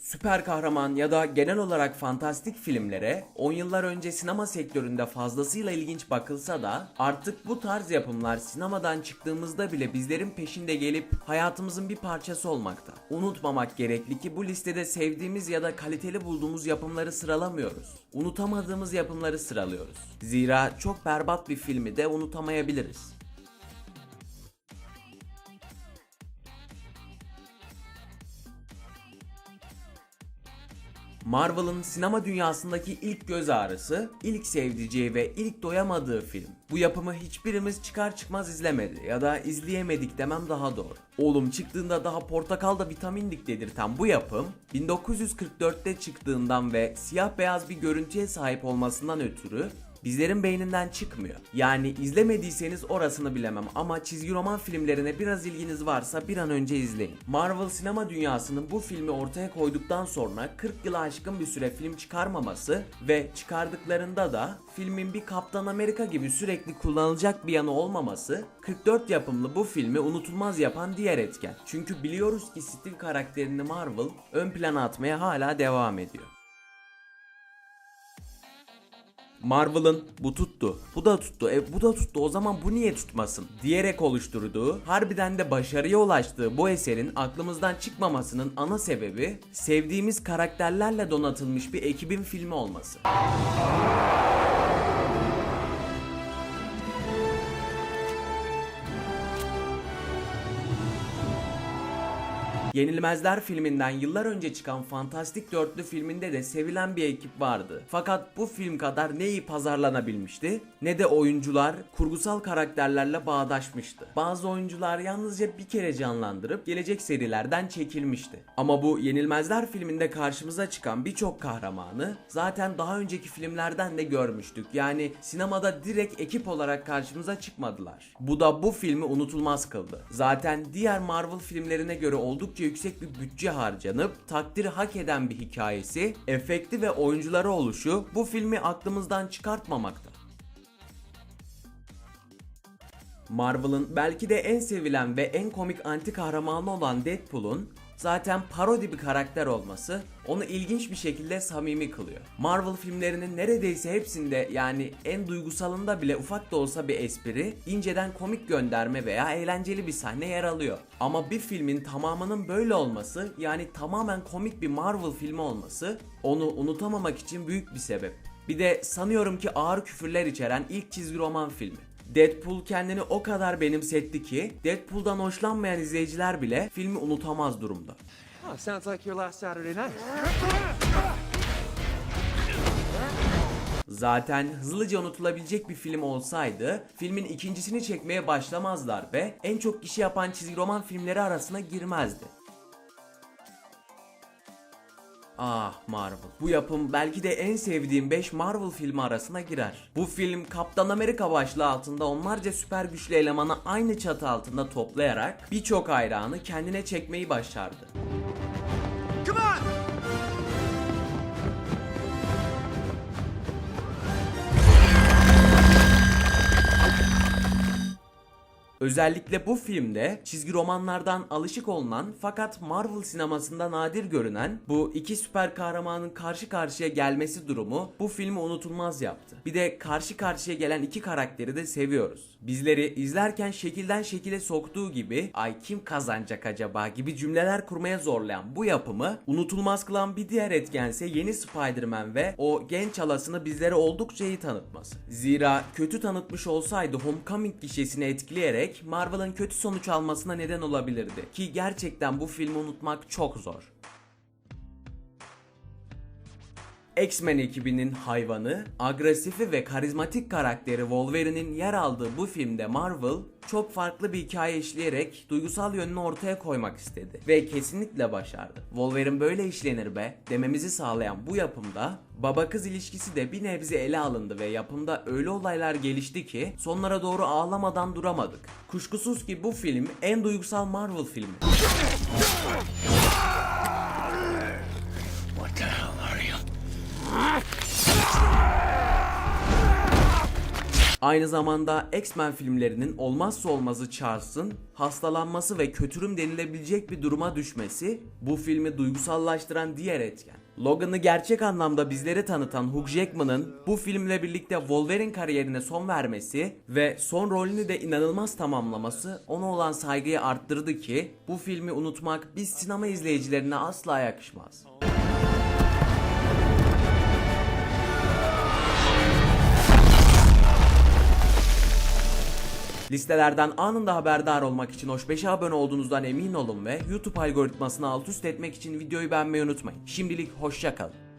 Süper kahraman ya da genel olarak fantastik filmlere 10 yıllar önce sinema sektöründe fazlasıyla ilginç bakılsa da artık bu tarz yapımlar sinemadan çıktığımızda bile bizlerin peşinde gelip hayatımızın bir parçası olmakta. Unutmamak gerekli ki bu listede sevdiğimiz ya da kaliteli bulduğumuz yapımları sıralamıyoruz. Unutamadığımız yapımları sıralıyoruz. Zira çok berbat bir filmi de unutamayabiliriz. Marvel'ın sinema dünyasındaki ilk göz ağrısı, ilk sevdiceği ve ilk doyamadığı film. Bu yapımı hiçbirimiz çıkar çıkmaz izlemedi ya da izleyemedik demem daha doğru. Oğlum çıktığında daha portakalda vitamindik dedirten bu yapım 1944'te çıktığından ve siyah beyaz bir görüntüye sahip olmasından ötürü bizlerin beyninden çıkmıyor. Yani izlemediyseniz orasını bilemem ama çizgi roman filmlerine biraz ilginiz varsa bir an önce izleyin. Marvel sinema dünyasının bu filmi ortaya koyduktan sonra 40 yılı aşkın bir süre film çıkarmaması ve çıkardıklarında da filmin bir Kaptan Amerika gibi sürekli kullanılacak bir yanı olmaması 44 yapımlı bu filmi unutulmaz yapan diğer etken. Çünkü biliyoruz ki Steve karakterini Marvel ön plana atmaya hala devam ediyor. Marvel'ın bu tuttu, bu da tuttu, e bu da tuttu o zaman bu niye tutmasın diyerek oluşturduğu, harbiden de başarıya ulaştığı bu eserin aklımızdan çıkmamasının ana sebebi sevdiğimiz karakterlerle donatılmış bir ekibin filmi olması. Yenilmezler filminden yıllar önce çıkan Fantastik Dörtlü filminde de sevilen bir ekip vardı. Fakat bu film kadar ne iyi pazarlanabilmişti ne de oyuncular kurgusal karakterlerle bağdaşmıştı. Bazı oyuncular yalnızca bir kere canlandırıp gelecek serilerden çekilmişti. Ama bu Yenilmezler filminde karşımıza çıkan birçok kahramanı zaten daha önceki filmlerden de görmüştük. Yani sinemada direkt ekip olarak karşımıza çıkmadılar. Bu da bu filmi unutulmaz kıldı. Zaten diğer Marvel filmlerine göre oldukça yüksek bir bütçe harcanıp takdiri hak eden bir hikayesi, efekti ve oyuncuları oluşu bu filmi aklımızdan çıkartmamakta. Marvel'ın belki de en sevilen ve en komik anti kahramanı olan Deadpool'un zaten parodi bir karakter olması onu ilginç bir şekilde samimi kılıyor. Marvel filmlerinin neredeyse hepsinde yani en duygusalında bile ufak da olsa bir espri, inceden komik gönderme veya eğlenceli bir sahne yer alıyor. Ama bir filmin tamamının böyle olması yani tamamen komik bir Marvel filmi olması onu unutamamak için büyük bir sebep. Bir de sanıyorum ki ağır küfürler içeren ilk çizgi roman filmi. Deadpool kendini o kadar benimsetti ki Deadpool'dan hoşlanmayan izleyiciler bile filmi unutamaz durumda. Oh, sounds like your last Saturday night. Zaten hızlıca unutulabilecek bir film olsaydı filmin ikincisini çekmeye başlamazlar ve en çok kişi yapan çizgi roman filmleri arasına girmezdi. Ah Marvel. Bu yapım belki de en sevdiğim 5 Marvel filmi arasına girer. Bu film Kaptan Amerika başlığı altında onlarca süper güçlü elemanı aynı çatı altında toplayarak birçok hayranı kendine çekmeyi başardı. Özellikle bu filmde çizgi romanlardan alışık olunan fakat Marvel sinemasında nadir görünen bu iki süper kahramanın karşı karşıya gelmesi durumu bu filmi unutulmaz yaptı. Bir de karşı karşıya gelen iki karakteri de seviyoruz. Bizleri izlerken şekilden şekile soktuğu gibi ay kim kazanacak acaba gibi cümleler kurmaya zorlayan bu yapımı unutulmaz kılan bir diğer etkense yeni Spider-Man ve o genç halasını bizlere oldukça iyi tanıtması. Zira kötü tanıtmış olsaydı Homecoming gişesini etkileyerek Marvel'ın kötü sonuç almasına neden olabilirdi. Ki gerçekten bu filmi unutmak çok zor. X-Men ekibinin hayvanı, agresifi ve karizmatik karakteri Wolverine'in yer aldığı bu filmde Marvel çok farklı bir hikaye işleyerek duygusal yönünü ortaya koymak istedi ve kesinlikle başardı. Wolverine böyle işlenir be dememizi sağlayan bu yapımda baba kız ilişkisi de bir nebze ele alındı ve yapımda öyle olaylar gelişti ki sonlara doğru ağlamadan duramadık. Kuşkusuz ki bu film en duygusal Marvel filmi. Aynı zamanda X-Men filmlerinin olmazsa olmazı Charles'ın hastalanması ve kötürüm denilebilecek bir duruma düşmesi bu filmi duygusallaştıran diğer etken. Logan'ı gerçek anlamda bizlere tanıtan Hugh Jackman'ın bu filmle birlikte Wolverine kariyerine son vermesi ve son rolünü de inanılmaz tamamlaması ona olan saygıyı arttırdı ki bu filmi unutmak biz sinema izleyicilerine asla yakışmaz. Listelerden anında haberdar olmak için Hoş 5'e abone olduğunuzdan emin olun ve YouTube algoritmasını alt üst etmek için videoyu beğenmeyi unutmayın. Şimdilik hoşça kalın.